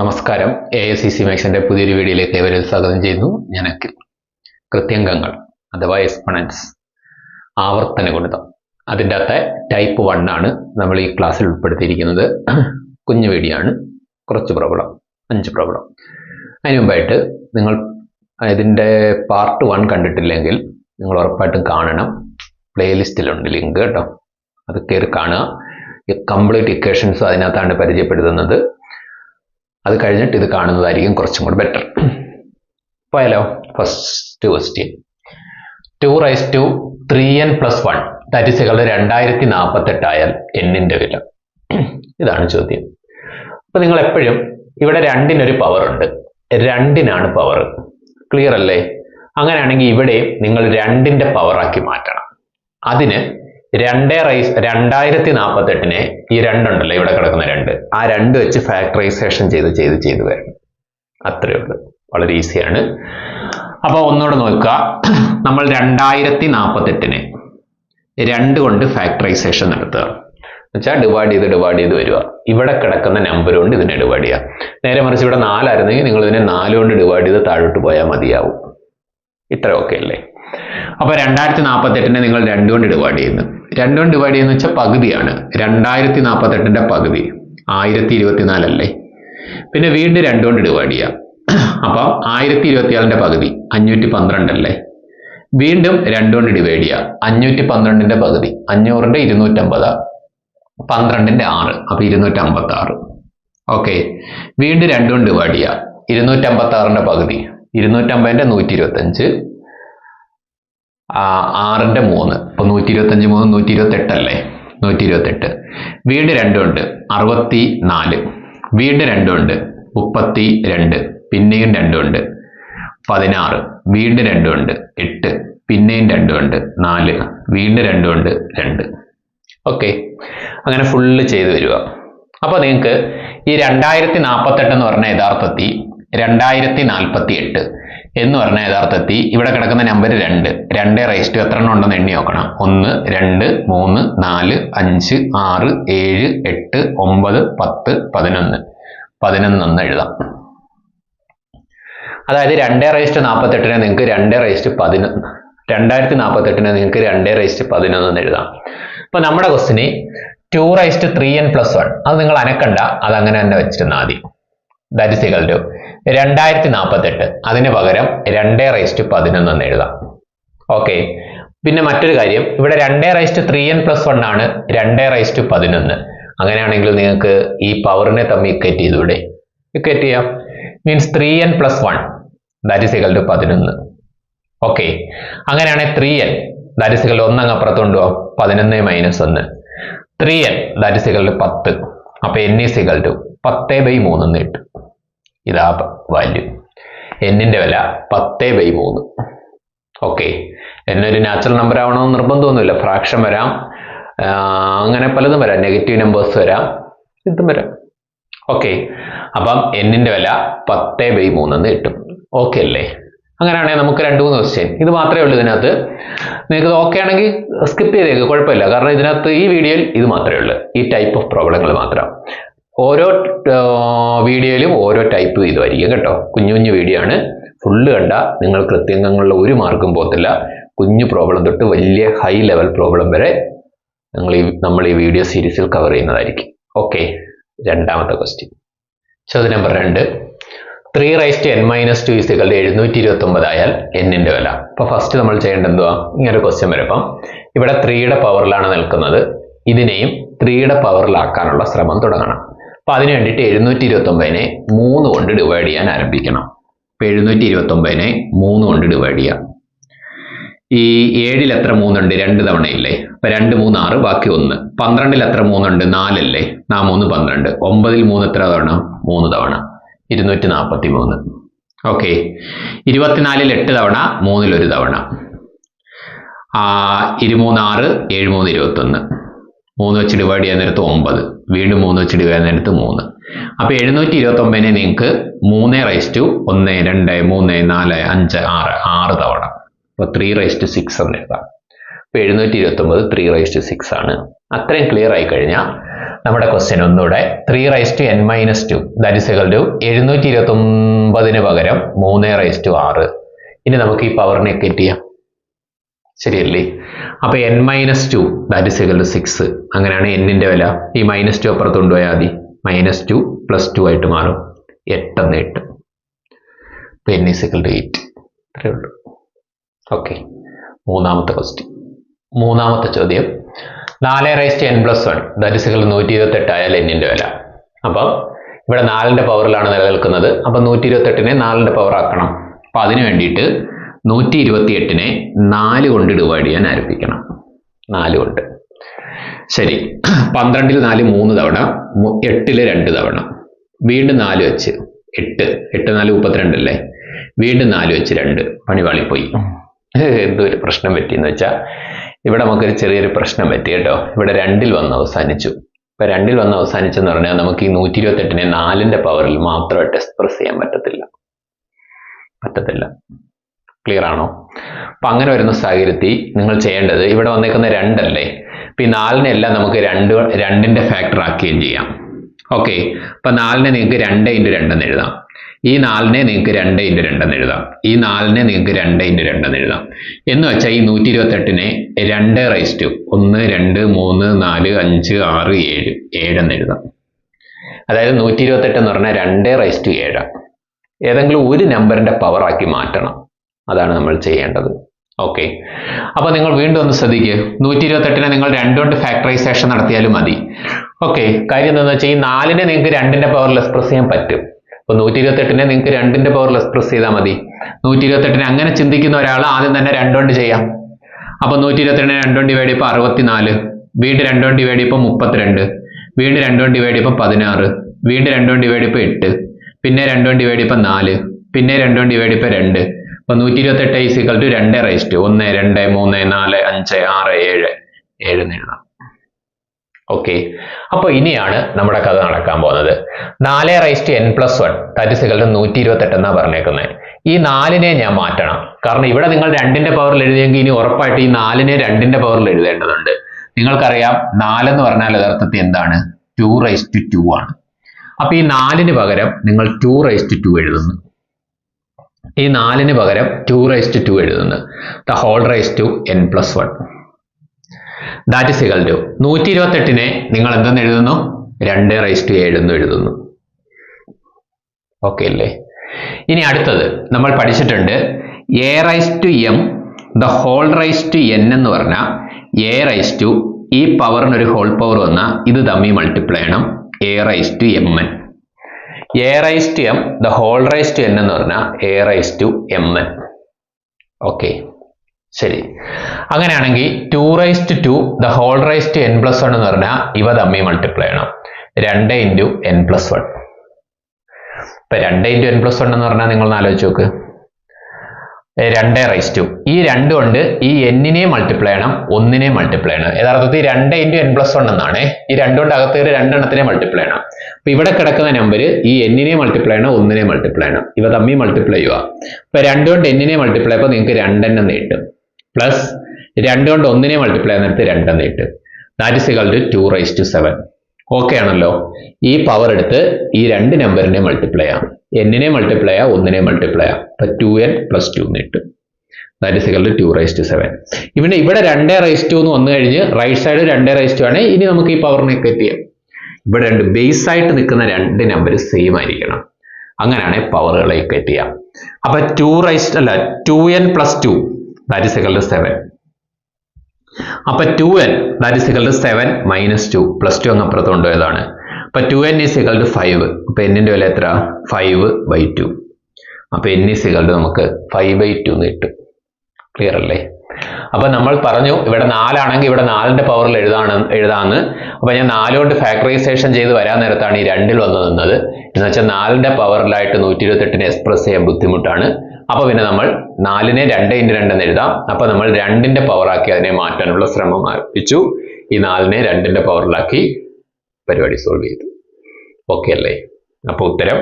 നമസ്കാരം. A S C C മാക്സിന്റെ പുതിയൊരു വീഡിയോയിലേക്ക് ഏവരും സ്വാഗതം ചെയ്യുന്നു. ഞാൻ അഖിൽ. കൃത്യംഗങ്ങൾ അഥവാ എക്സ്പണൻസ് ആവർത്തന ഗുണിതം. അതിന്റെ അകത്തെ ടൈപ്പ് വൺ ആണ് നമ്മൾ ഈ ക്ലാസ്സിൽ ഉൾപ്പെടുത്തിയിരിക്കുന്നത്. കുഞ്ഞു വീഡിയോ ആണ് കുറച്ച് പ്രോബ്ലം അഞ്ച് പ്രോബ്ലം അതിന് മുമ്പായിട്ട് നിങ്ങൾ ഇതിന്റെ പാർട്ട് വൺ കണ്ടിട്ടില്ലെങ്കിൽ നിങ്ങൾ ഉറപ്പായിട്ടും കാണണം. പ്ലേലിസ്റ്റിലുണ്ട് ലിങ്ക് കേട്ടോ. അത് കയറി കാണുക. കംപ്ലീറ്റ് ഇക്വേഷൻസ് അതിനകത്താണ് പരിചയപ്പെടുത്തുന്നത്. അത് കഴിഞ്ഞിട്ട് ഇത് കാണുന്നതായിരിക്കും കുറച്ചും കൂടി ബെറ്റർ പോയാലോ? First question two raise to three n plus one തരിസുകളുടെ രണ്ടായിരത്തി നാൽപ്പത്തെട്ടായാൽ എന്നിന്റെ വില. ഇതാണ് ചോദ്യം. അപ്പൊ നിങ്ങൾ എപ്പോഴും ഇവിടെ രണ്ടിനൊരു പവർ ഉണ്ട്. രണ്ടിനാണ് പവർ ക്ലിയർ അല്ലേ? അങ്ങനെയാണെങ്കിൽ ഇവിടെ നിങ്ങൾ രണ്ടിന്റെ പവറാക്കി മാറ്റണം. അതിന് രണ്ടേ റൈസ് രണ്ടായിരത്തി നാൽപ്പത്തെട്ടിനെ ഈ രണ്ടുണ്ടല്ലോ ഇവിടെ കിടക്കുന്ന രണ്ട്. ആ രണ്ട് വെച്ച് ഫാക്ടറൈസേഷൻ ചെയ്ത് ചെയ്ത് ചെയ്ത് വരണം. അത്രയേ ഉള്ളൂ. വളരെ ഈസിയാണ് അപ്പോൾ ഒന്നുകൂടെ നോക്കുക. നമ്മൾ രണ്ടായിരത്തി നാൽപ്പത്തെട്ടിനെ രണ്ട് കൊണ്ട് ഫാക്ടറൈസേഷൻ നടത്തുക. എന്നുവെച്ചാൽ ഡിവൈഡ് ചെയ്ത് ഡിവൈഡ് ചെയ്ത് വരിക. ഇവിടെ കിടക്കുന്ന നമ്പർ കൊണ്ട് ഇതിനെ ഡിവൈഡ് ചെയ്യുക. നേരെ മറിച്ച് ഇവിടെ നാലായിരുന്നെങ്കിൽ നിങ്ങൾ ഇതിനെ നാല് കൊണ്ട് ഡിവൈഡ് ചെയ്ത് താഴോട്ട് പോയാൽ മതിയാവും. ഇത്ര ഓക്കെ അല്ലേ? അപ്പൊ രണ്ടായിരത്തി നാൽപ്പത്തെട്ടിനെ നിങ്ങൾ രണ്ടുകൊണ്ട് ഡിവൈഡ് ചെയ്യുന്നു. രണ്ടുകൊണ്ട് ഡിവൈഡ് ചെയ്യുന്ന വെച്ചാൽ പകുതിയാണ്. രണ്ടായിരത്തി നാൽപ്പത്തെട്ടിന്റെ പകുതി. ആയിരത്തി ഇരുപത്തിനാലല്ലേ പിന്നെ വീണ്ടും രണ്ടുകൊണ്ട് ഡിവൈഡ് ചെയ്യാം. അപ്പം ആയിരത്തി ഇരുപത്തിയാലിന്റെ പകുതി അഞ്ഞൂറ്റി പന്ത്രണ്ടല്ലേ വീണ്ടും രണ്ടുകൊണ്ട് ഡിവൈഡ് ചെയ്യുക അഞ്ഞൂറ്റി പന്ത്രണ്ടിന്റെ പകുതി അഞ്ഞൂറിന്റെ ഇരുന്നൂറ്റമ്പത് പന്ത്രണ്ടിന്റെ ആറ് അപ്പൊ ഇരുന്നൂറ്റി അമ്പത്തി ആറ് ഓക്കെ. വീണ്ടും രണ്ടുകൊണ്ട് ഡിവൈഡ് ചെയ്യുക ഇരുന്നൂറ്റമ്പത്തി ആറിന്റെ പകുതി ഇരുന്നൂറ്റമ്പതിന്റെ നൂറ്റി ഇരുപത്തഞ്ച് ആറിന്റെ മൂന്ന്. ഇപ്പൊ നൂറ്റി ഇരുപത്തഞ്ച് മൂന്ന് നൂറ്റി ഇരുപത്തെട്ട് അല്ലേ? നൂറ്റി ഇരുപത്തെട്ട് വീണ്ടും രണ്ടുണ്ട് അറുപത്തി നാല് വീണ്ടും രണ്ടുണ്ട് മുപ്പത്തി രണ്ട് പിന്നെയും രണ്ടുണ്ട് പതിനാറ്. വീണ്ടും രണ്ടുണ്ട് എട്ട്. പിന്നെയും രണ്ടുണ്ട് നാല്. വീണ്ടും രണ്ടുണ്ട് രണ്ട്. ഓക്കെ. അങ്ങനെ ഫുള്ള് ചെയ്തു വരിക. അപ്പോൾ നിങ്ങൾക്ക് ഈ രണ്ടായിരത്തി നാൽപ്പത്തെട്ട് എന്ന് പറഞ്ഞ യഥാർത്ഥത്തിൽ രണ്ടായിരത്തി നാൽപ്പത്തി എട്ട് എന്ന് പറഞ്ഞ യഥാർത്ഥത്തിൽ ഇവിടെ കിടക്കുന്ന നമ്പർ രണ്ട്. രണ്ട് റേസ്റ്റ് എത്ര എണ്ണം ഉണ്ടെന്ന് എണ്ണി നോക്കണം. ഒന്ന് രണ്ട് മൂന്ന് നാല് അഞ്ച് ആറ് ഏഴ് എട്ട് ഒമ്പത് പത്ത് പതിനൊന്ന്. പതിനൊന്നെന്ന് എഴുതാം. അതായത് രണ്ട് റേസ്റ്റ് നാൽപ്പത്തെട്ടിനെ നിങ്ങൾക്ക് രണ്ട് റേസ്റ്റ് പതിനൊന്ന്. രണ്ടായിരത്തി നാൽപ്പത്തെട്ടിനെ നിങ്ങൾക്ക് രണ്ട് റേസ്റ്റ് പതിനൊന്ന് എഴുതാം. അപ്പൊ നമ്മുടെ ക്വസ്റ്റിന് two raised three n plus one അത് നിങ്ങൾ അനക്കണ്ട. അത് അങ്ങനെ തന്നെ വെച്ചിരുന്നാൽ മതി. ദാറ്റ് ഇസ് ഈക്വൽ ടു രണ്ടായിരത്തി നാൽപ്പത്തെട്ട് അതിന് പകരം രണ്ടേ റൈസ്റ്റ് പതിനൊന്ന് എന്ന് എഴുതാം. ഓക്കെ. പിന്നെ മറ്റൊരു കാര്യം. ഇവിടെ രണ്ടേ raised three n plus one ആണ് രണ്ടേ റൈസ്റ്റ് പതിനൊന്ന്. അങ്ങനെയാണെങ്കിൽ നിങ്ങൾക്ക് ഈ പവറിനെ തമ്മിൽ ഇക്വേറ്റ് ചെയ്തൂടെ ഇക്വേറ്റ് ചെയ്യാം. Means three n plus one that is equal to പതിനൊന്ന്. ഓക്കെ. അങ്ങനെയാണെങ്കിൽ three n that is equal ഒന്നങ്ങ് അപ്പുറത്ത് കൊണ്ടുപോകാം പതിനൊന്ന് മൈനസ് ഒന്ന്. Three n that is equal to പത്ത്. അപ്പൊ എൻ ഈസ് ഇക്കൽ ടു പത്ത് ബൈ മൂന്ന് കിട്ടും. ഇതാ വാല്യൂ എന്നിന്റെ വില പത്ത് ബൈ മൂന്ന്. ഓക്കെ എന്നൊരു നാച്ചുറൽ നമ്പർ ആവണമെന്ന് നിർബന്ധമൊന്നുമില്ല. ഫ്രാക്ഷൻ വരാം. അങ്ങനെ പലതും വരാം. നെഗറ്റീവ് നമ്പേഴ്സ് വരാം. ഇതും വരാം. ഓക്കെ അപ്പം എന്നിന്റെ വില പത്ത് ബൈ മൂന്നെന്ന് കിട്ടും. ഓക്കെ അല്ലേ? അങ്ങനെയാണെങ്കിൽ നമുക്ക് രണ്ട് മൂന്ന് ക്വസ്റ്റ്യൻ ഇത് മാത്രമേ ഉള്ളൂ ഇതിനകത്ത്. നിങ്ങൾക്ക് ഓക്കെ ആണെങ്കിൽ സ്കിപ്പ് ചെയ്തേക്ക്. കുഴപ്പമില്ല. കാരണം ഇതിനകത്ത് ഈ വീഡിയോയിൽ ഇത് മാത്രമേ ഉള്ളൂ. ഈ ടൈപ്പ് ഓഫ് പ്രോബ്ലങ്ങൾ മാത്രം. ഓരോ വീഡിയോയിലും ഓരോ ടൈപ്പ് ചെയ്തുമായിരിക്കും കേട്ടോ. കുഞ്ഞു കുഞ്ഞു വീഡിയോ ആണ്. ഫുള്ള് കണ്ട നിങ്ങൾ കൃത്യങ്ങളിൽ ഒരു മാർക്കും പോകത്തില്ല. കുഞ്ഞു പ്രോബ്ലം തൊട്ട് വലിയ ഹൈ ലെവൽ പ്രോബ്ലം വരെ നിങ്ങൾ ഈ നമ്മൾ ഈ വീഡിയോ സീരീസിൽ കവർ ചെയ്യുന്നതായിരിക്കും. ഓക്കെ രണ്ടാമത്തെ ക്വസ്റ്റ്യൻ ചോദ്യം നമ്പർ രണ്ട്. Three raise to n minus two ഇസികളുടെ എഴുന്നൂറ്റി ഇരുപത്തി എന്നിന്റെ വില. അപ്പൊ ഫസ്റ്റ് നമ്മൾ ചെയ്യേണ്ടത് എന്തുവാ? ഇങ്ങനെ ക്വസ്റ്റ്യൻ വരുമ്പം ഇവിടെ ത്രീയുടെ പവറിലാണ് നിൽക്കുന്നത്. ഇതിനെയും ത്രീയുടെ പവറിലാക്കാനുള്ള ശ്രമം തുടങ്ങണം. അപ്പൊ അതിന് വേണ്ടിയിട്ട് എഴുന്നൂറ്റി ഇരുപത്തി ഒമ്പതിനെ മൂന്ന് കൊണ്ട് ഡിവൈഡ് ചെയ്യാൻ ആരംഭിക്കണം. അപ്പൊ എഴുന്നൂറ്റി ഇരുപത്തി ഒമ്പതിനെ മൂന്ന് കൊണ്ട് ഡിവൈഡ് ചെയ്യാം. ഈ ഏഴിൽ എത്ര മൂന്നുണ്ട്? രണ്ട് തവണയില്ലേ? അപ്പൊ രണ്ട് മൂന്ന് ആറ് ബാക്കി ഒന്ന്. പന്ത്രണ്ടിൽ എത്ര മൂന്നുണ്ട്? നാലല്ലേ? നാ മൂന്ന് പന്ത്രണ്ട്. ഒമ്പതിൽ മൂന്ന് എത്ര തവണ? മൂന്ന് തവണ. ഇരുന്നൂറ്റി നാൽപ്പത്തി മൂന്ന് ഓക്കെ. ഇരുപത്തിനാലിൽ എട്ട് തവണ മൂന്നിൽ ഒരു തവണ. ആ ഇരുമൂന്ന് ആറ് ഏഴ് മൂന്ന് ഇരുപത്തൊന്ന്. മൂന്ന് വെച്ച് ഡിവൈഡ് ചെയ്യാൻ നേരത്ത് ഒമ്പത്. വീണ്ടും മൂന്ന് വെച്ച് ഡിവൈഡ് ചെയ്യാൻ നേരത്ത് മൂന്ന്. അപ്പൊ എഴുന്നൂറ്റി ഇരുപത്തി ഒമ്പതിനെ നിങ്ങൾക്ക് മൂന്ന് റൈസ് ടു ഒന്ന് രണ്ട് മൂന്ന് നാല് അഞ്ച് ആറ് ആറ് തവണ. അപ്പൊ ത്രീ റൈസ് ടു സിക്സ് എന്ന് എഴുതാം. അപ്പൊ എഴുന്നൂറ്റി ഇരുപത്തി ഒമ്പത് ത്രീ റൈസ് ടു സിക്സ് ആണ്. അത്രയും ക്ലിയർ ആയി കഴിഞ്ഞാൽ നമ്മുടെ ക്വസ്റ്റ്യൻ ഒന്നുകൂടെ three raise to n minus two that is to എഴുന്നൂറ്റി ഇരുപത്തി ഒമ്പതിന് പകരം മൂന്ന് റൈസ് ടു ആറ്. ഇനി നമുക്ക് ഈ പവറിനെ എക്കറ്റ് ചെയ്യാം. ശരിയല്ലേ? അപ്പൊ n minus two that is equal to six അങ്ങനെയാണ് എന്നിന്റെ വില. ഈ മൈനസ് ടു അപ്പുറത്ത് കൊണ്ടുപോയാൽ മതി. മൈനസ് ടു പ്ലസ് ടു ആയിട്ട് മാറും. എട്ടെന്ന് എട്ട്. അപ്പോൾ n is equal to eight ഇത്രയേ ഉള്ളൂ. ഓക്കെ മൂന്നാമത്തെ ക്വസ്റ്റ്യൻ മൂന്നാമത്തെ ചോദ്യം. നാല് raised n plus one that is നൂറ്റി ഇരുപത്തെട്ട് ആയാൽ എന്നിന്റെ വില. അപ്പം ഇവിടെ നാലിന്റെ പവറിലാണ് നിലനിൽക്കുന്നത്. അപ്പം നൂറ്റി ഇരുപത്തെട്ടിനെ നാലിന്റെ പവർ ആക്കണം. അപ്പം അതിന് വേണ്ടിയിട്ട് നൂറ്റി ഇരുപത്തി എട്ടിനെ നാല് കൊണ്ട് ഡിവൈഡ് ചെയ്യാൻ ആരംഭിക്കണം. നാല് കൊണ്ട്. ശരി. പന്ത്രണ്ടിൽ നാല് മൂന്ന് തവണ എട്ടിൽ രണ്ട് തവണ. വീണ്ടും നാല് വെച്ച് എട്ട്. എട്ട് നാല് മുപ്പത്തിരണ്ടല്ലേ വീണ്ടും നാല് വെച്ച് രണ്ട്. പണി പോയി. എന്തോ ഒരു പ്രശ്നം പറ്റിയെന്ന് വെച്ചാൽ ഇവിടെ നമുക്കൊരു ചെറിയൊരു പ്രശ്നം പറ്റി കേട്ടോ. ഇവിടെ രണ്ടിൽ വന്ന് അവസാനിച്ചു. ഇപ്പൊ രണ്ടിൽ വന്ന് അവസാനിച്ചെന്ന് പറഞ്ഞാൽ നമുക്ക് ഈ നൂറ്റി ഇരുപത്തെട്ടിനെ നാലിന്റെ പവറിൽ മാത്രമായിട്ട് എക്സ്പ്രസ് ചെയ്യാൻ പറ്റത്തില്ല. പറ്റത്തില്ല. ക്ലിയർ ആണോ? അപ്പൊ അങ്ങനെ വരുന്ന സാഹചര്യത്തിൽ നിങ്ങൾ ചെയ്യേണ്ടത് ഇവിടെ വന്നേക്കുന്ന രണ്ടല്ലേ? അപ്പൊ ഈ നാലിനെ എല്ലാം നമുക്ക് രണ്ട് രണ്ടിന്റെ ഫാക്ടർ ആക്കുകയും ചെയ്യാം. ഓക്കെ അപ്പൊ നാലിനെ നിങ്ങൾക്ക് രണ്ട് ഇന്റു രണ്ടെന്ന് എഴുതാം. ഈ നാലിനെ നിങ്ങൾക്ക് രണ്ട് ഇന്റു രണ്ടെന്ന് എഴുതാം. ഈ നാലിനെ നിങ്ങൾക്ക് രണ്ട് ഇന്റു രണ്ടെന്ന് എഴുതാം. എന്ന് വെച്ചാൽ ഈ നൂറ്റി ഇരുപത്തെട്ടിനെ രണ്ട് റൈസ് ടു ഒന്ന് രണ്ട് മൂന്ന് നാല് അഞ്ച് ആറ് ഏഴ് ഏഴെന്ന് എഴുതാം. അതായത് നൂറ്റി ഇരുപത്തെട്ട് എന്ന് പറഞ്ഞാൽ രണ്ട് റൈസ് ടു ഏഴാണ് ഏതെങ്കിലും ഒരു നമ്പറിന്റെ പവർ ആക്കി മാറ്റണം. അതാണ് നമ്മൾ ചെയ്യേണ്ടത്. ഓക്കെ അപ്പോൾ നിങ്ങൾ വീണ്ടും ഒന്ന് ശ്രദ്ധിക്കുക നൂറ്റി ഇരുപത്തെട്ടിനെ നിങ്ങൾ രണ്ടുകൊണ്ട് ഫാക്ടറൈസേഷൻ നടത്തിയാലും മതി. ഓക്കെ കാര്യം എന്താണെന്ന് വെച്ചാൽ ഈ നാലിനെ നിങ്ങൾക്ക് രണ്ടിന്റെ പവറിൽ എക്സ്പ്രസ് ചെയ്യാൻ പറ്റും. അപ്പോൾ നൂറ്റി ഇരുപത്തെട്ടിനെ നിങ്ങൾക്ക് രണ്ടിന്റെ പവറിൽ എക്സ്പ്രസ് ചെയ്താൽ മതി. നൂറ്റി ഇരുപത്തെട്ടിനെ അങ്ങനെ ചിന്തിക്കുന്ന ഒരാൾ ആദ്യം തന്നെ രണ്ടുകൊണ്ട് ചെയ്യാം. അപ്പോൾ നൂറ്റി ഇരുപത്തെട്ടിന് രണ്ടുകൊണ്ട് ഡിവൈഡ് ചെയ്യുമ്പോൾ അറുപത്തിനാല്. വീണ്ടും രണ്ടുകൊണ്ട് ഡിവൈഡ് ചെയ്യുമ്പോൾ മുപ്പത്തിരണ്ട്. വീണ്ടും രണ്ടുകൊണ്ട് ഡിവൈഡ് ചെയ്യുമ്പോൾ പതിനാറ്. വീണ്ടും രണ്ടുകൊണ്ട് ഡിവൈഡ് ചെയ്യുമ്പോൾ എട്ട്. പിന്നെ രണ്ടുകൊണ്ട് ഡിവൈഡ് ചെയ്യുമ്പോൾ നാല്. പിന്നെ രണ്ടുകൊണ്ട് ഡിവൈഡ് ചെയ്യുമ്പോൾ രണ്ട്. അപ്പൊ നൂറ്റി ഇരുപത്തെട്ട് ഈസിക്കൽ ടു രണ്ട് റേസ്റ്റ് ഒന്ന് രണ്ട് മൂന്ന് നാല് അഞ്ച് ആറ് ഏഴ്. ഏഴ് എഴുതാം ഓക്കെ അപ്പൊ ഇനിയാണ് നമ്മുടെ കഥ നടക്കാൻ പോകുന്നത്. നാല് റൈസ്റ്റ് എൻ പ്ലസ് വൺ തറ്റിസുകളുടെ നൂറ്റി ഇരുപത്തെട്ട് എന്നാ പറഞ്ഞേക്കുന്നത് ഈ നാലിനെ ഞാൻ മാറ്റണം. കാരണം ഇവിടെ നിങ്ങൾ രണ്ടിന്റെ പവറിൽ എഴുതിയെങ്കിൽ ഇനി ഉറപ്പായിട്ട് ഈ നാലിനെ രണ്ടിന്റെ പവറിൽ എഴുതേണ്ടതുണ്ട്. നിങ്ങൾക്കറിയാം നാലെന്ന് പറഞ്ഞാൽ യഥാർത്ഥത്തിൽ എന്താണ്? ടു റൈസ് ടു ടു ആണ്. അപ്പൊ ഈ നാലിന് പകരം നിങ്ങൾ ടു റൈസ് ടു ടു എഴുതുന്നു. ഈ നാലിന് പകരം ടു റൈസ് ടു ടു എഴുതുന്നു. The whole raise to n plus one that is equal to നൂറ്റി ഇരുപത്തെട്ടിനെ നിങ്ങൾ എന്തെന്ന് എഴുതുന്നു? രണ്ട് റൈസ് ടു ഏഴ് എന്ന് എഴുതുന്നു. ഓക്കെ അല്ലേ? ഇനി അടുത്തത് നമ്മൾ പഠിച്ചിട്ടുണ്ട് a raise to m the whole raise to n എന്ന് പറഞ്ഞാൽ എ റൈസ് ടു ഈ പവറിന് ഒരു ഹോൾ പവർ വന്നാൽ ഇത് തമ്മി മൾട്ടിപ്ലൈ ചെയ്യണം. A raise to m n a raise to m the whole raise to n എന്ന് പറഞ്ഞാൽ a raise to m n okay ശരി. അങ്ങനെയാണെങ്കിൽ two raise to two the whole raise to n plus one എന്ന് പറഞ്ഞാൽ ഇവ തമ്മി multiply ചെയ്യണം. രണ്ട് ഇന്റു എൻ പ്ലസ് വൺ ഇപ്പൊ രണ്ട് ഇന്റു എൻ പ്ലസ് വൺ എന്ന് പറഞ്ഞാൽ നിങ്ങൾ ഒന്ന് ആലോചിച്ച് നോക്ക്. രണ്ട് റൈസ് ടു. ഈ രണ്ട് കൊണ്ട് ഈ എന്നിനെ മൾട്ടിപ്ലൈ ചെയ്യണം ഒന്നിനെ മൾട്ടിപ്ലൈ ചെയ്യണം. യഥാർത്ഥത്തിൽ രണ്ട് ഇന്റു എൻ പ്ലസ് വൺ എന്നാണ്. ഈ രണ്ട് കൊണ്ട് അകത്ത് കയറി രണ്ടെണ്ണത്തിനെ മൾട്ടിപ്ലൈ ചെയ്യണം. അപ്പൊ ഇവിടെ കിടക്കുന്ന നമ്പർ ഈ എന്നിനെ മൾട്ടിപ്ലൈ ചെയ്യണം ഒന്നിനെ മൾട്ടിപ്ലൈ ചെയ്യണം. ഇവ തമ്മിൽ മൾട്ടിപ്ലൈ ചെയ്യുക. അപ്പൊ രണ്ട് കൊണ്ട് എന്നിനെ മൾട്ടിപ്ലൈ ചെയ്യുമ്പോൾ നിങ്ങൾക്ക് രണ്ടെണ്ണം നീട്ടും. പ്ലസ് രണ്ട് കൊണ്ട് ഒന്നിനെ മൾട്ടിപ്ലൈ ചെയ്യുന്നിടത്ത് രണ്ടെണ്ണം നീട്ടും. That is equal to two raise to seven okay ആണല്ലോ? ഈ പവർ എടുത്ത് ഈ രണ്ട് നമ്പറിനെ മൾട്ടിപ്ലൈ ചെയ്യാം. എന്നിനെ മൾട്ടിപ്ലൈ ആ ഒന്നിനെ മൾട്ടിപ്ലൈ ആ. അപ്പൊ ടു എൻ പ്ലസ് ടു എന്ന് കിട്ടും. That is equal to raise to seven ഇവിടെ ഇവിടെ രണ്ടേ റൈസ് ടു എന്ന് വന്നു കഴിഞ്ഞ് റൈറ്റ് സൈഡ് രണ്ടേ റൈസ് ടു ആണ്. ഇനി നമുക്ക് ഈ പവറിനെ കറ്റ് ചെയ്യാം. ഇവിടെ രണ്ട് ബേസ് ആയിട്ട് നിൽക്കുന്ന രണ്ട് നമ്പർ സെയിം ആയിരിക്കണം. അങ്ങനെയാണ് പവറുകളെ കറ്റ് ചെയ്യാം. അപ്പൊ ടു റൈസ് അല്ല two n plus two that is equal to seven അപ്പൊ two n that is equal to seven minus two plus two അങ്ങ് അപ്പുറത്ത് കൊണ്ടുപോയതാണ്. അപ്പൊ two n is equal to five അപ്പൊ എന്നിന്റെ വില എത്ര ഫൈവ് ബൈ ടു അപ്പൊ എൻ ഈസ് ഇക്വൽ ടു നമുക്ക് ഫൈവ് ബൈ ടു എന്ന് കിട്ടും. ക്ലിയർ അല്ലേ? അപ്പൊ നമ്മൾ പറഞ്ഞു ഇവിടെ നാലാണെങ്കിൽ ഇവിടെ നാലിന്റെ പവറിൽ എഴുതാണ് എഴുതാന്ന്. അപ്പൊ ഞാൻ നാലുകൊണ്ട് ഫാക്ടറൈസേഷൻ ചെയ്ത് വരാൻ നേരത്താണ് ഈ രണ്ടിൽ വന്നു നിന്നത് എന്ന് വെച്ചാൽ പവറിലായിട്ട് നൂറ്റി ഇരുപത്തെട്ടിനെ എക്സ്പ്രസ് ചെയ്യാൻ ബുദ്ധിമുട്ടാണ്. അപ്പൊ പിന്നെ നമ്മൾ നാലിനെ രണ്ട് ഇന്റു രണ്ടെന്ന് എഴുതാം. അപ്പൊ നമ്മൾ രണ്ടിന്റെ പവറാക്കി അതിനെ മാറ്റാനുള്ള ശ്രമം ആരംഭിച്ചു. ഈ നാലിനെ രണ്ടിന്റെ പവറിലാക്കി പരിപാടി സോൾവ് ചെയ്തു. ഓക്കെ അല്ലേ? അപ്പൊ ഉത്തരം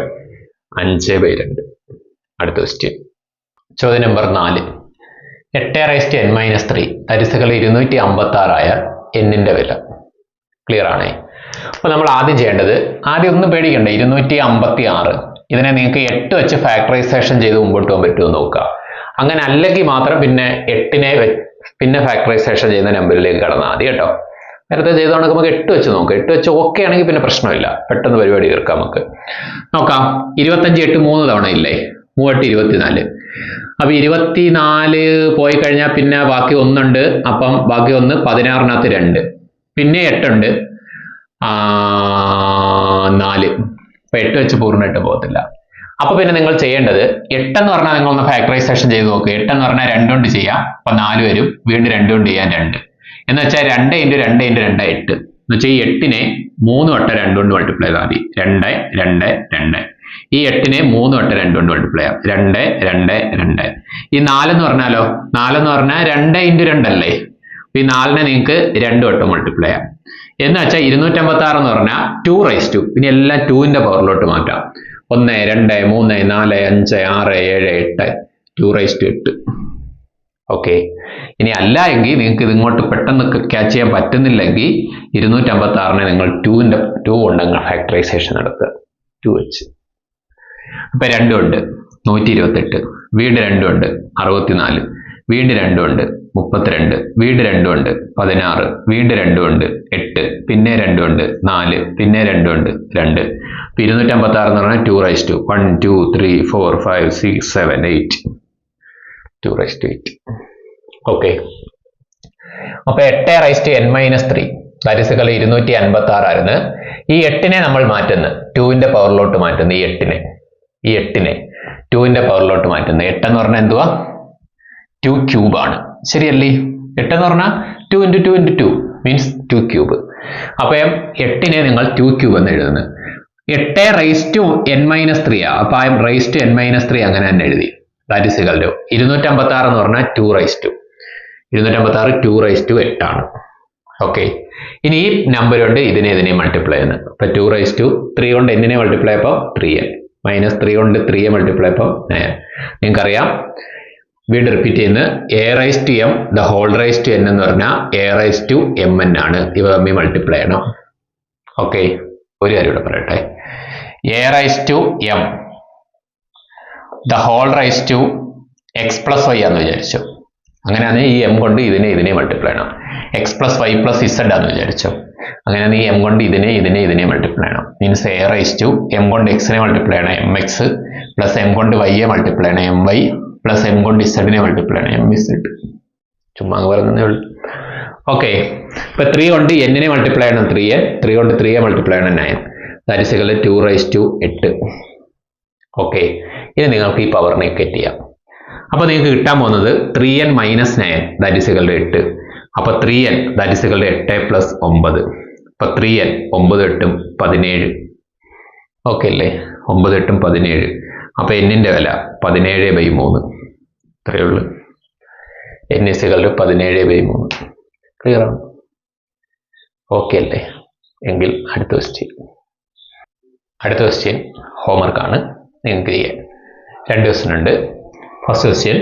അഞ്ച് ബൈ രണ്ട്. അടുത്ത ക്വസ്റ്റ്യൻ ചോദ്യം നമ്പർ നാല്. എട്ട് റൈസ്റ്റ് എൻ മൈനസ് ത്രീ അരിസുകൾ ഇരുന്നൂറ്റി അമ്പത്തി ആറായ എന്നിന്റെ വില. ക്ലിയർ ആണേ? അപ്പോൾ നമ്മൾ ആദ്യം ചെയ്യേണ്ടത് ആദ്യം ഒന്നും പേടിക്കണ്ട. ഇരുന്നൂറ്റി അമ്പത്തി ആറ് ഇതിനെ നിങ്ങൾക്ക് എട്ട് വെച്ച് ഫാക്ടറൈസേഷൻ ചെയ്ത് മുമ്പോട്ട് പോകാൻ പറ്റുമോ നോക്കുക അങ്ങനെ അല്ലെങ്കിൽ മാത്രം പിന്നെ എട്ടിനെ പിന്നെ ഫാക്ടറൈസേഷൻ ചെയ്യുന്ന നമ്പറിലേക്ക് കടന്നാൽ മതി കേട്ടോ. നേരത്തെ ചെയ്തോണ്ട് നമുക്ക് എട്ട് വെച്ച് നോക്കാം. എട്ട് വെച്ച് ഓക്കെ ആണെങ്കിൽ പിന്നെ പ്രശ്നമില്ല. പെട്ടെന്ന് പരിപാടി തീർക്കാം നമുക്ക്. നോക്കാം. ഇരുപത്തഞ്ച് എട്ട് മൂന്ന് തവണ ഇല്ലേ? മൂവട്ട് ഇരുപത്തിനാല്. അപ്പൊ ഇരുപത്തിനാല് പോയി കഴിഞ്ഞാൽ പിന്നെ ബാക്കി ഒന്നുണ്ട്. അപ്പം ബാക്കി ഒന്ന് പതിനാറിനകത്ത് രണ്ട്. പിന്നെ എട്ടുണ്ട്. നാല്. അപ്പൊ എട്ട് വെച്ച് പൂർണമായിട്ട് പോകത്തില്ല. അപ്പൊ പിന്നെ നിങ്ങൾ ചെയ്യേണ്ടത് എട്ടെന്ന് പറഞ്ഞാൽ നിങ്ങൾ ഒന്ന് ഫാക്ടറൈസേഷൻ ചെയ്ത് നോക്കുക എട്ടെന്ന് പറഞ്ഞാൽ രണ്ടുകൊണ്ട് ചെയ്യാം. അപ്പൊ നാല് വരും. വീണ്ടും രണ്ടുകൊണ്ട് ചെയ്യാൻ രണ്ട്. എന്ന് വെച്ചാൽ രണ്ട് ഇന്റു രണ്ട് ഇന്റു രണ്ട് എട്ട്. എന്ന് വെച്ചാൽ ഈ എട്ടിനെ മൂന്ന് വട്ടം രണ്ട് കൊണ്ട് മൾട്ടിപ്ലൈ ചെയ്താൽ മതി. രണ്ട് രണ്ട് രണ്ട്. ഈ എട്ടിനെ മൂന്ന് വട്ടം രണ്ട് കൊണ്ട് മൾട്ടിപ്ലൈ ചെയ്യാം. രണ്ട് രണ്ട് രണ്ട്. ഈ നാലെന്ന് പറഞ്ഞാലോ? നാലെന്ന് പറഞ്ഞാൽ രണ്ട് ഇന്റു രണ്ടല്ലേ ഈ നാലിനെ നിങ്ങൾക്ക് രണ്ട് വട്ടം മൾട്ടിപ്ലൈ ചെയ്യാം. എന്ന് വെച്ചാൽ ഇരുന്നൂറ്റമ്പത്തി ആറ് എന്ന് പറഞ്ഞാൽ ടു റൈസ് ടു ഇനി എല്ലാം ടുവിന്റെ പവറിലോട്ട് മാറ്റാം. ഒന്ന് രണ്ട് മൂന്ന് നാല് അഞ്ച് ആറ് ഏഴ് എട്ട്. ടു റൈസ് ടു എട്ട്. ഓക്കെ ഇനി അല്ല എങ്കിൽ നിങ്ങൾക്ക് ഇത് ഇങ്ങോട്ട് പെട്ടെന്ന് ക്യാച്ച് ചെയ്യാൻ പറ്റുന്നില്ലെങ്കിൽ ഇരുന്നൂറ്റമ്പത്തി ആറിനെ നിങ്ങൾ ടൂവിന്റെ ടു കൊണ്ടങ്ങ് ഫാക്ടറൈസേഷൻ നടത്തുക. ടു വെച്ച്. അപ്പൊ രണ്ടും ഉണ്ട്. നൂറ്റി ഇരുപത്തെട്ട് വീട് രണ്ടും ഉണ്ട്. അറുപത്തിനാല്. വീട് രണ്ടും ഉണ്ട്. മുപ്പത്തിരണ്ട്. വീട് രണ്ടും ഉണ്ട്. പതിനാറ്. വീട് രണ്ടും ഉണ്ട്. എട്ട്. പിന്നെ രണ്ടും ഉണ്ട്. നാല്. പിന്നെ രണ്ടും ഉണ്ട്. രണ്ട്. അപ്പം ഇരുന്നൂറ്റമ്പത്തി ആറ് എന്ന് പറഞ്ഞാൽ two raise to one two three four five six seven eight two raise to eight okay അപ്പൊ എട്ട് raise to n minus three ദാരിസുകൾ ഇരുന്നൂറ്റി അൻപത്തി ആറായിരുന്നു ഈ എട്ടിനെ നമ്മൾ മാറ്റുന്നു. ടുവിന്റെ പവറിലോട്ട് മാറ്റുന്നു ഈ എട്ടിനെ. ഈ എട്ടിനെ. ടുവിന്റെ പവറിലോട്ട് മാറ്റുന്നു. എട്ടെന്ന് പറഞ്ഞാൽ എന്തുവാ? ടു ക്യൂബ് ആണ്. ശരിയല്ലേ? എട്ടെന്ന് പറഞ്ഞാൽ two into two into two means two cube അപ്പൊ എട്ടിനെ നിങ്ങൾ ടു ക്യൂബ് എന്ന് എഴുതുന്നു. എട്ട് raise to n minus three ആ. അപ്പൊ ആ raise to n minus three അങ്ങനെ തന്നെ എഴുതി. ദാറ്റ് ഇസ് ഇകൽ ടു ഇരുന്നൂറ്റമ്പത്തി ആറ് എന്ന് പറഞ്ഞാൽ ടു റൈസ് ടു ഇരുന്നൂറ്റമ്പത്തി ആറ് ടു റൈസ് ടു എട്ടാണ് ഓക്കെ ഇനി ഈ നമ്പർ കൊണ്ട് ഇതിനെ ഇതിനെ മൾട്ടിപ്ലൈ ചെയ്യുന്നത് അപ്പൊ ടു റൈസ് ടു ത്രീ കൊണ്ട് എന്തിനെ മൾട്ടിപ്ലൈ അപ്പോൾ ത്രീ എൻ മൈനസ് ത്രീ കൊണ്ട് ത്രീ എ മൾട്ടിപ്ലൈ അപ്പോൾ നയൻ നിങ്ങൾക്കറിയാം വീണ്ടും റിപ്പീറ്റ് ചെയ്യുന്നത് a raise to m the whole raise to n എന്ന് പറഞ്ഞാൽ a raise to m n ആണ്. ഇവ തമ്മിൽ മൾട്ടിപ്ലൈ ചെയ്യണം. ഓക്കെ ഒരു കാര്യം ഇവിടെ പറയട്ടെ. A raise to m the whole raise to x plus y ആന്ന് വിചാരിച്ചു. അങ്ങനെയാണെങ്കിൽ ഈ എം കൊണ്ട് ഇതിനെ ഇതിനെ മൾട്ടിപ്ലൈ ചെയ്യണം. X plus y plus z ആന്ന് വിചാരിച്ചു. അങ്ങനെയാണെങ്കിൽ ഈ എം കൊണ്ട് ഇതിനെ ഇതിനെ ഇതിനെ മൾട്ടിപ്ലൈ ചെയ്യണം. Means A raise to M കൊണ്ട് എക്സിനെ മൾട്ടിപ്ലൈ ചെയ്യണം. എം എക്സ് പ്ലസ് എം കൊണ്ട് വൈയെ മൾട്ടിപ്ലൈ ചെയ്യണം. എം വൈ പ്ലസ് എം കൊണ്ട് ഇസഡിനെ മൾട്ടിപ്ലൈ ചെയ്യണം. എം ഇസഡ് ചുമ്മാ അങ്ങ് പറയുന്നേ ഉള്ളൂ. ഓക്കെ ഇപ്പൊ ത്രീ കൊണ്ട് എന്നിനെ മൾട്ടിപ്ലൈ ചെയ്യണം. ത്രീ എൻ ത്രീ കൊണ്ട് ത്രീയെ മൾട്ടിപ്ലൈ ചെയ്യണം. നയൻ ദാരിസുകൾ ടു റൈസ് ടു എട്ട് ഓക്കെ ഇനി നിങ്ങൾക്ക് ഈ പവർ നെക്കറ്റ് ചെയ്യാം. അപ്പോൾ നിങ്ങൾക്ക് കിട്ടാൻ പോകുന്നത് ത്രീ എൻ മൈനസ് നയൻ ദാരിസുകളുടെ എട്ട് അപ്പൊ ത്രീ എൻ ദാരിസുകളുടെ എട്ട് പ്ലസ് ഒമ്പത്. അപ്പൊ ത്രീ എൻ ഒമ്പത് എട്ടും പതിനേഴ്. ഓക്കെ അല്ലേ? ഒമ്പത് എട്ടും പതിനേഴ്. അപ്പോൾ എന്നിന്റെ വില പതിനേഴ് ബൈ മൂന്ന്. ഇത്രയേ ഉള്ളൂ. എൻ എസ് സികളുടെ പതിനേഴ് ബൈ മൂന്ന്. ക്ലിയർ ആണ്? ഓക്കെ അല്ലേ? എങ്കിൽ അടുത്ത ക്വസ്റ്റ്യൻ അടുത്ത ക്വസ്റ്റ്യൻ ഹോംവർക്കാണ് നിങ്ങൾക്ക് ചെയ്യാൻ. രണ്ട് ക്വസ്റ്റ്യൻ ഫസ്റ്റ് ക്വസ്റ്റ്യൻ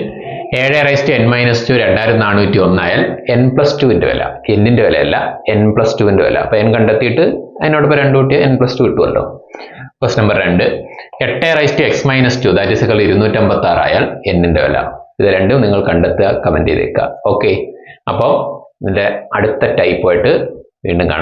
ഏഴ് raise to n minus two രണ്ടായിരത്തി നാനൂറ്റി ഒന്നായാൽ എൻ പ്ലസ് ടുവിന്റെ വില എന്നിന്റെ വിലയല്ല എൻ പ്ലസ് ടുവിന്റെ വില. അപ്പോൾ എൻ കണ്ടെത്തിയിട്ട് അതിനോടൊപ്പം രണ്ട് കൂട്ടി എൻ പ്ലസ് ടു കിട്ടുമല്ലോ. ക്വസ്റ്റ് നമ്പർ രണ്ട് എട്ട് raise to x minus two that ഇസുകൾ ഇരുന്നൂറ്റമ്പത്തി ആറായാൽ എന്നിന്റെ വില. ഇത് രണ്ടും നിങ്ങൾ കണ്ടെത്തുക കമന്റ് ചെയ്തേക്കുക. ഓക്കെ അപ്പോൾ ഇതിന്റെ അടുത്ത ടൈപ്പായിട്ട് വീണ്ടും കാണാം.